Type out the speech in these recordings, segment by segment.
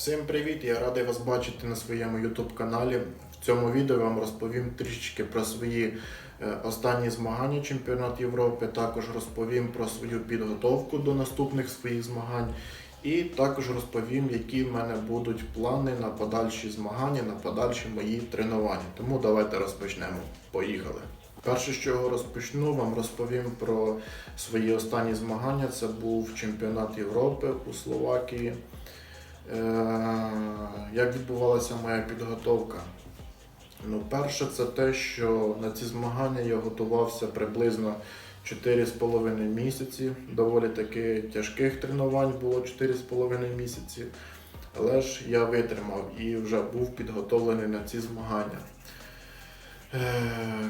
Всім привіт! Я радий вас бачити на своєму YouTube каналі. В цьому відео я вам розповім трішечки про свої е, останні змагання чемпіонат Європи. Також розповім про свою підготовку до наступних своїх змагань. І також розповім, які в мене будуть плани на подальші змагання, на подальші мої тренування. Тому давайте розпочнемо. Поїхали! Перше, з чого розпочну, вам розповім про свої останні змагання. Це був чемпіонат Європи у Словакії. Е, Як відбувалася моя підготовка? Ну, перше, це те, що на ці змагання я готувався приблизно 4,5 місяці. Доволі таки тяжких тренувань було 4,5 місяці. Але ж я витримав і вже був підготовлений на ці змагання. Е,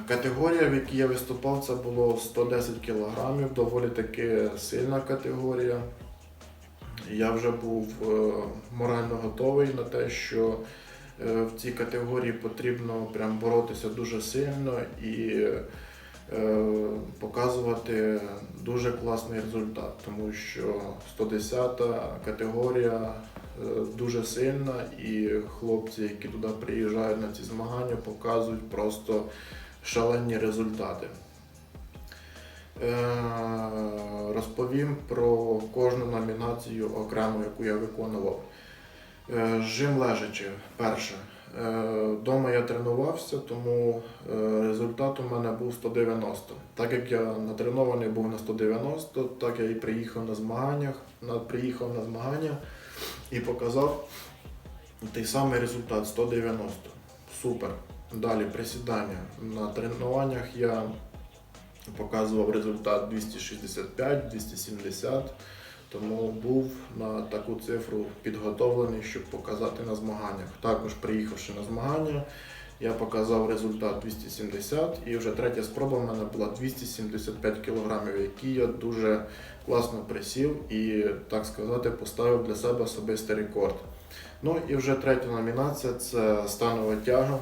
Категорія, в якій я виступав, це було 110 кг, доволі таки сильна категорія. Я вже був е, морально готовий на те, що е, в цій категорії потрібно прям боротися дуже сильно і е, показувати дуже класний результат, тому що 110-та категорія дуже сильна, і хлопці, які туди приїжджають на ці змагання, показують просто шалені результати. Розповім про кожну номінацію окремо, яку я виконував. Е, Жим лежачи, перше. Е, Дома я тренувався, тому е, результат у мене був 190. Так як я натренований був на 190, так я і приїхав на змаганнях, приїхав на змагання і показав той самий результат 190. Супер. Далі присідання. На тренуваннях я показував результат 265, 270, тому був на таку цифру підготовлений, щоб показати на змаганнях. Також приїхавши на змагання, я показав результат 270 і вже третя спроба в мене була 275 кг, які я дуже класно присів і, так сказати, поставив для себе особистий рекорд. Ну і вже третя номінація це станова тяга.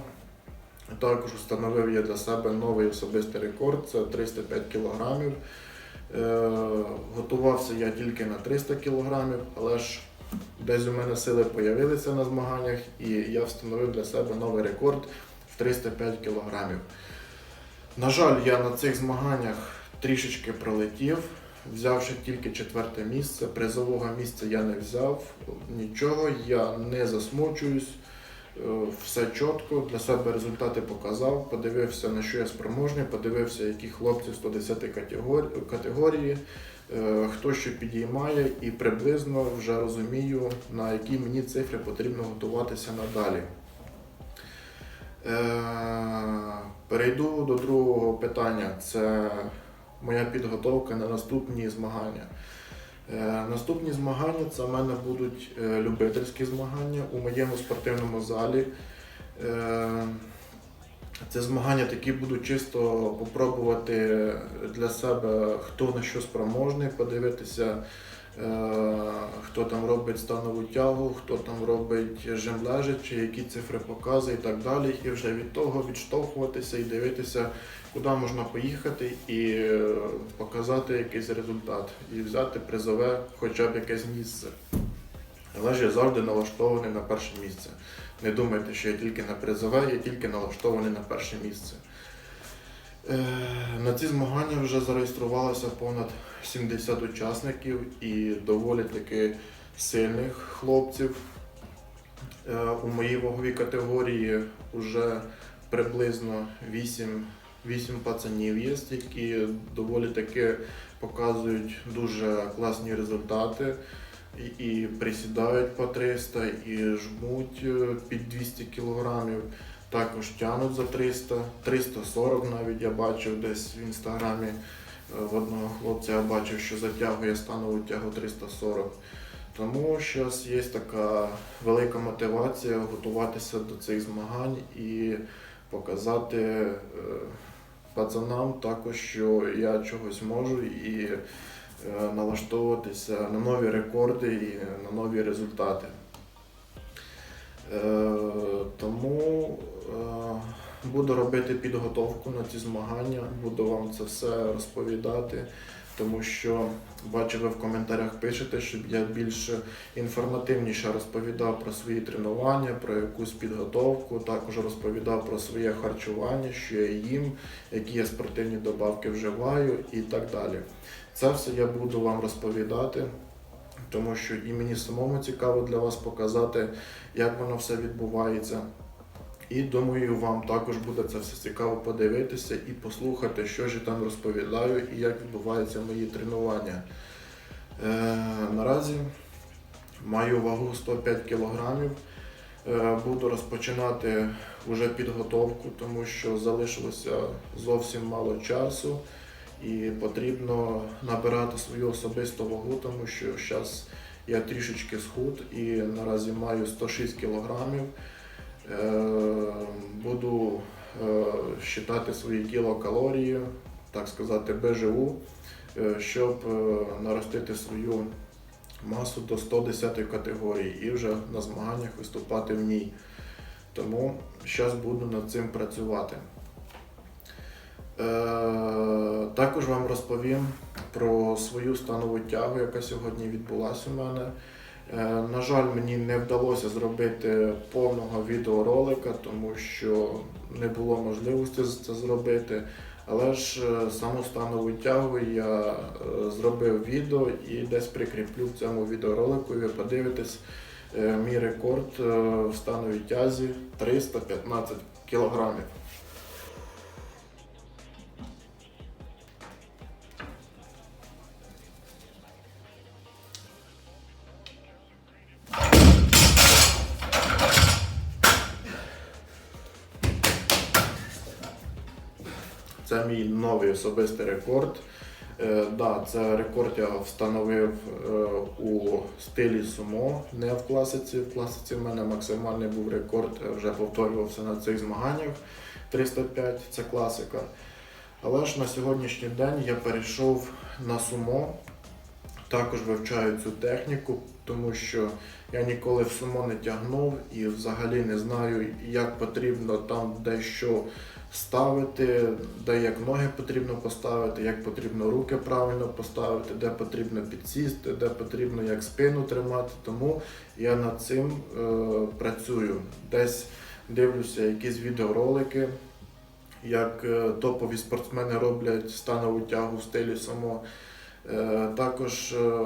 Також встановив я для себе новий особистий рекорд це 305 кг. Е, готувався я тільки на 300 кг, але ж десь у мене сили з'явилися на змаганнях, і я встановив для себе новий рекорд в 305 кг. На жаль, я на цих змаганнях трішечки пролетів, взявши тільки четверте місце. Призового місця я не взяв нічого, я не засмучуюсь. Е, Все чітко, для себе результати показав, подивився на що я спроможний, подивився, які хлопці 110 категорії, е, хто що підіймає, і приблизно вже розумію, на які мені цифри потрібно готуватися надалі. Е, Перейду до другого питання. Це моя підготовка на наступні змагання. Е, Наступні змагання це в мене будуть е, любительські змагання у моєму спортивному залі. Е, Це змагання такі будуть чисто попробувати для себе, хто на що спроможний, подивитися, хто там робить станову тягу, хто там робить жим лежачи, які цифри показує і так далі. І вже від того відштовхуватися і дивитися, куди можна поїхати і е, показати якийсь результат, і взяти призове хоча б якесь місце. Але ж я завжди налаштований на перше місце. Не думайте, що я тільки на призове, я тільки налаштований на перше місце. Е, На ці змагання вже зареєструвалося понад 70 учасників і доволі таки сильних хлопців. Е, У моїй ваговій категорії вже приблизно 8, 8 пацанів є, які доволі таки показують дуже класні результати. І, присідають по 300, і жмуть е, під 200 кілограмів. Також тянуть за 300, 340 навіть я бачив десь в інстаграмі в одного хлопця я бачив, що затягує станову тягу 340. Тому зараз є така велика мотивація готуватися до цих змагань і показати е, пацанам також, що я чогось можу і е, налаштовуватися на нові рекорди і на нові результати. Е, Тому е, буду робити підготовку на ці змагання, буду вам це все розповідати. тому що бачу, ви в коментарях пишете, щоб я більш інформативніше розповідав про свої тренування, про якусь підготовку, також розповідав про своє харчування, що я їм, які я спортивні добавки вживаю і так далі. Це все я буду вам розповідати, тому що і мені самому цікаво для вас показати, як воно все відбувається. І думаю, вам також буде це все цікаво подивитися і послухати, що ж я там розповідаю і як відбуваються мої тренування. Е, наразі маю вагу 105 кг. Е, буду розпочинати вже підготовку, тому що залишилося зовсім мало часу і потрібно набирати свою особисту вагу, тому що зараз я трішечки схуд і наразі маю 106 кілограмів. Е, Буду вважати свої кілокалорії, так сказати, БЖУ, е, щоб е, наростити свою масу до 110 категорії і вже на змаганнях виступати в ній. Тому зараз буду над цим працювати. Е, Також вам розповім про свою станову тягу, яка сьогодні відбулася у мене. Е, На жаль, мені не вдалося зробити повного відеоролика, тому що не було можливості це зробити. Але ж е, саму станову тягу я е, зробив відео і десь прикріплю в цьому відеоролику, і ви подивитесь мій рекорд в становій тязі 315 кілограмів. Мій новий особистий рекорд. Е, да, це рекорд я встановив е, у стилі сумо, не в класиці. В класиці в мене максимальний був рекорд, е, вже повторювався на цих змаганнях. 305 це класика. Але ж на сьогоднішній день я перейшов на сумо. Також вивчаю цю техніку, тому що я ніколи в сумо не тягнув і взагалі не знаю, як потрібно там дещо ставити, де як ноги потрібно поставити, як потрібно руки правильно поставити, де потрібно підсісти, де потрібно як спину тримати. Тому я над цим е, працюю. Десь дивлюся якісь відеоролики, як е, топові спортсмени роблять станову тягу в стилі само. Е, Також е,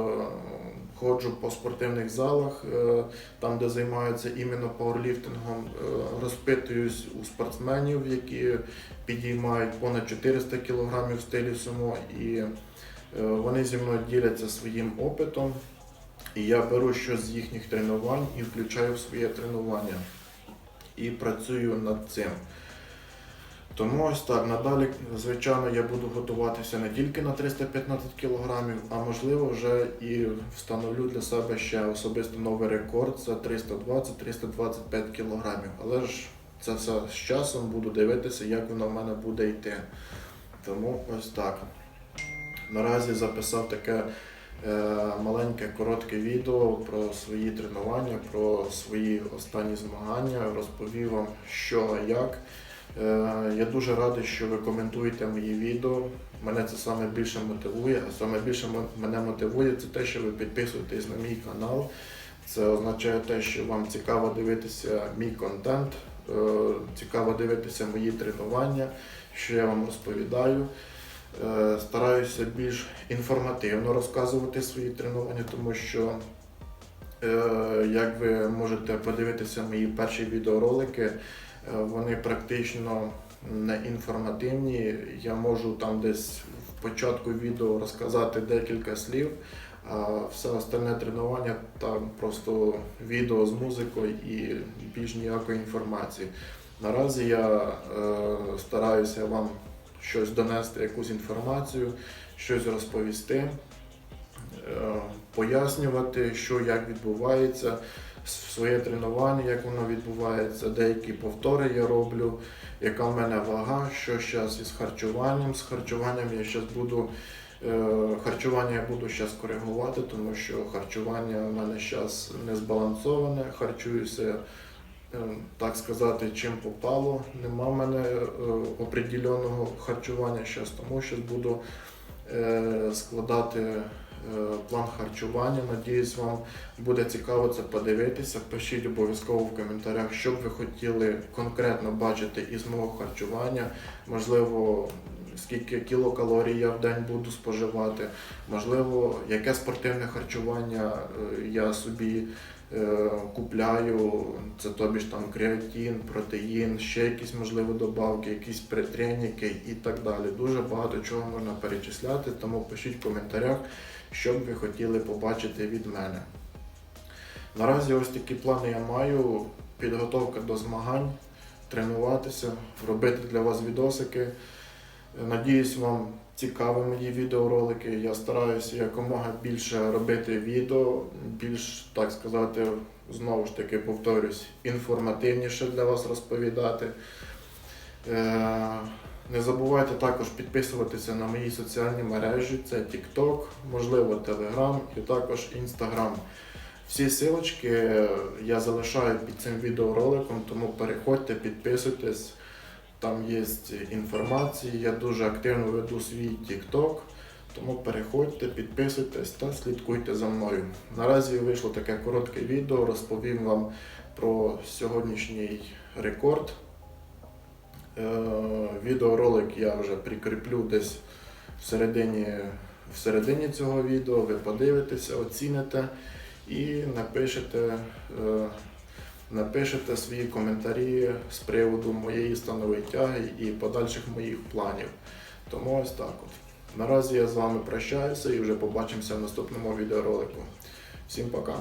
ходжу по спортивних залах, е, там, де займаються іменно пауерліфтингом, е, розпитуюсь у спортсменів, які підіймають понад 400 кг в стилі сумо, і е, вони зі мною діляться своїм опитом. І я беру щось з їхніх тренувань і включаю в своє тренування. І працюю над цим. Тому ось так, надалі, звичайно, я буду готуватися не тільки на 315 кг, а можливо вже і встановлю для себе ще особисто новий рекорд це 320-325 кг. Але ж це все з часом буду дивитися, як воно в мене буде йти. Тому ось так. Наразі записав таке е, маленьке коротке відео про свої тренування, про свої останні змагання, розповів вам, що як. Е, Я дуже радий, що ви коментуєте мої відео. Мене це саме більше мотивує. А саме більше мене мотивує це те, що ви підписуєтесь на мій канал. Це означає те, що вам цікаво дивитися мій контент, е, цікаво дивитися мої тренування, що я вам розповідаю. Е, Стараюся більш інформативно розказувати свої тренування, тому що, як ви можете подивитися мої перші відеоролики, вони практично не інформативні. Я можу там десь в початку відео розказати декілька слів, а все остальне тренування там просто відео з музикою і більш ніякої інформації. Наразі я е, стараюся вам щось донести, якусь інформацію, щось розповісти, е, пояснювати, що як відбувається, своє тренування, як воно відбувається, деякі повтори я роблю, яка в мене вага, що зараз із харчуванням. З харчуванням я зараз буду. е, Харчування я буду зараз коригувати, тому що харчування в мене зараз не збалансоване. Харчуюся, е, так сказати, чим попало. Нема в мене е, определеного харчування зараз, тому що буду складати план харчування. Надіюсь, вам буде цікаво це подивитися. Пишіть обов'язково в коментарях, що б ви хотіли конкретно бачити із мого харчування. Можливо, скільки кілокалорій я в день буду споживати, можливо, яке спортивне харчування е, я собі е, купляю. Це тобі ж там креатин, протеїн, ще якісь можливо добавки, якісь притреніки і так далі. Дуже багато чого можна перечисляти, тому пишіть в коментарях, що б ви хотіли побачити від мене. Наразі ось такі плани я маю. Підготовка до змагань, тренуватися, робити для вас відосики. Надіюсь, вам цікаві мої відеоролики. Я стараюся якомога більше робити відео, більш, так сказати, знову ж таки повторюсь, інформативніше для вас розповідати. Е, Не забувайте також підписуватися на мої соціальні мережі, це TikTok, можливо, Telegram і також Instagram. Всі силочки я залишаю під цим відеороликом, тому переходьте, підписуйтесь. Там є інформація, я дуже активно веду свій TikTok, тому переходьте, підписуйтесь та слідкуйте за мною. Наразі вийшло таке коротке відео, розповім вам про сьогоднішній рекорд. Е, Відеоролик я вже прикріплю десь всередині, всередині цього відео. Ви подивитеся, оціните і напишете. Напишете свої коментарі з приводу моєї станової тяги і подальших моїх планів. Тому ось так от. Наразі я з вами прощаюся і вже побачимося в наступному відеоролику. Всім пока!